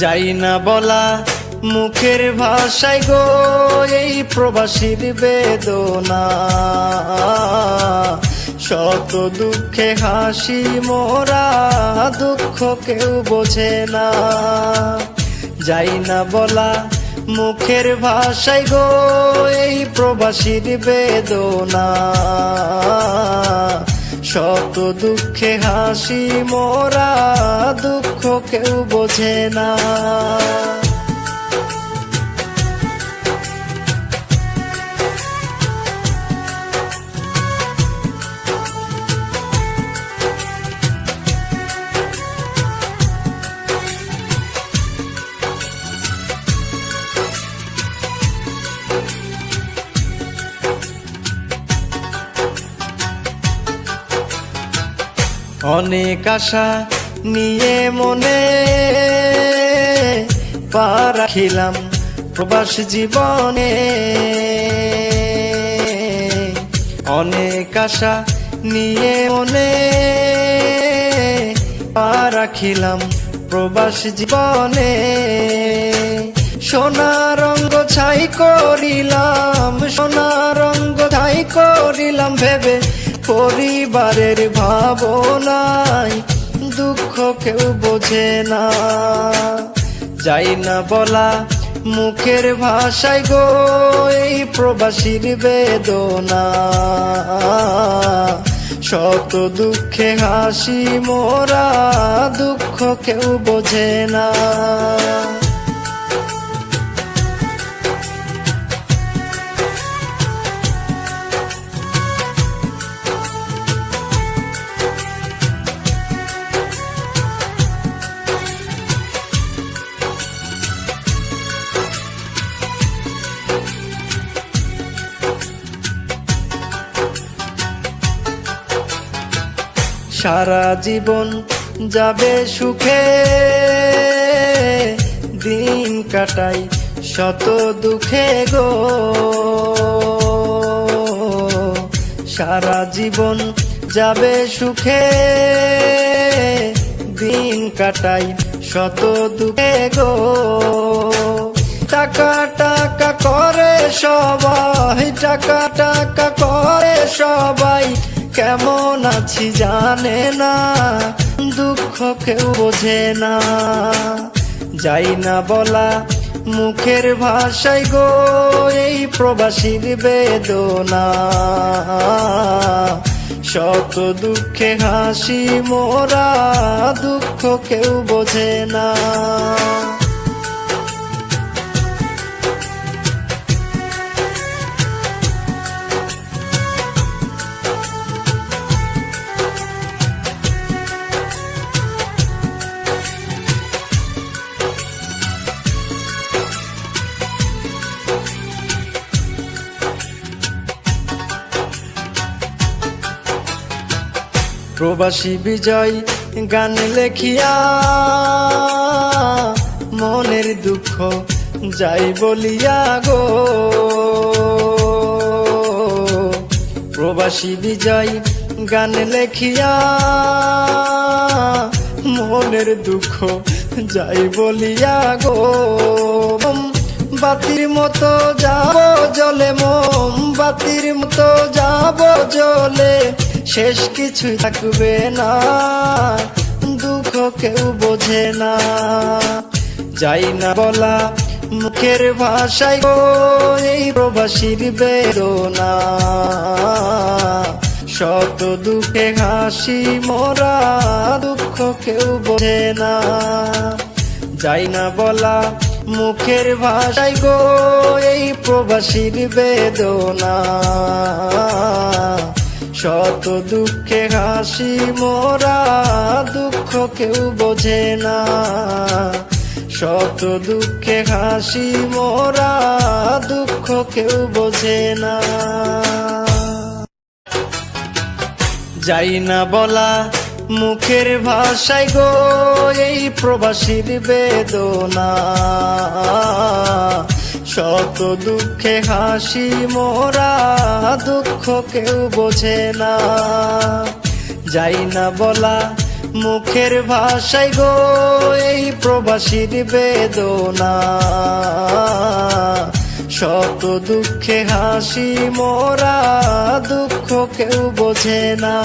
যাই না বলা মুখের ভাষায় গো, এই প্রবাসীর বেদনা। শত দুঃখে হাসি মোরা, দুঃখ কেউ বোঝে না। যাই না বলা মুখের ভাষায় গো, এই প্রবাসীর বেদনা। শত দুঃখে হাসি মোরা দুঃখ কেউ বোঝে না। অনেক আশা নিয়ে মনে পা রাখিলাম প্রবাস জীবনে। অনেক আশা নিয়ে মনে পা রাখিলাম প্রবাস জীবনে। সোনা রঙ্গ ছাই করিলাম, সোনা রঙ্গ ছাই করিলাম ভেবে পরিবারের ভাবনাই দুঃখ কেউ বোঝে না। যাই না বলা মুখের ভাষায় গো, এই প্রবাসীর বেদনা। শত দুঃখে হাসি মোরা, দুঃখ কেউ বোঝে না। সারা জীবন যাবে সুখে। দিন কাটাই শত দুঃখে গো। সারা জীবন যাবে সুখে। দিন কাটাই শত দুঃখে গো। টাকা টাকা করে সবাই, টাকা টাকা করে সবাই। কেমন আছি জানে না, দুঃখ কেউ বোঝে না। যাই না বলা মুখের ভাষায় গো, এই প্রবাসীর বেদনা। শত দুঃখে হাসি মোরা, দুঃখ কেউ বোঝে না। প্রবাসী বিজয় গান লেখিয়া মনের দুঃখ যাই বলিয়া গো। প্রবাসী বিজয় গান লেখিয়া মনের দুঃখ যাই বলিয়া গো। বাতির মতো যাব জলে মোম বাতির মতো যাব জলে। শেষ কিছু থাকবে না, দুঃখ কেউ বোঝে না। যাই না বলা মুখের ভাষায় গো, এই প্রবাসীর বেরোনা শত দুঃখে হাসি, মোরা দুঃখ কেউ বোঝে না। যাই না বলা মুখের ভাষায় গো, এই প্রবাসীর বেদনা। শত দুঃখে হাসি, মোরা দুঃখ কেউ বোঝে না। শত দুঃখে হাসি, মোরা দুঃখ কেউ বোঝে না। যাই না বলা মুখের ভাষায় গো, এই প্রবাসীর বেদনা। শত দুঃখে হাসি, মোরা দুঃখ কেউ বোঝে না। যাই না বলা মুখের ভাষায় গো, এই প্রবাসীর বেদনা। শত দুঃখে হাসি, মোরা দুঃখ কেউ বোঝে না।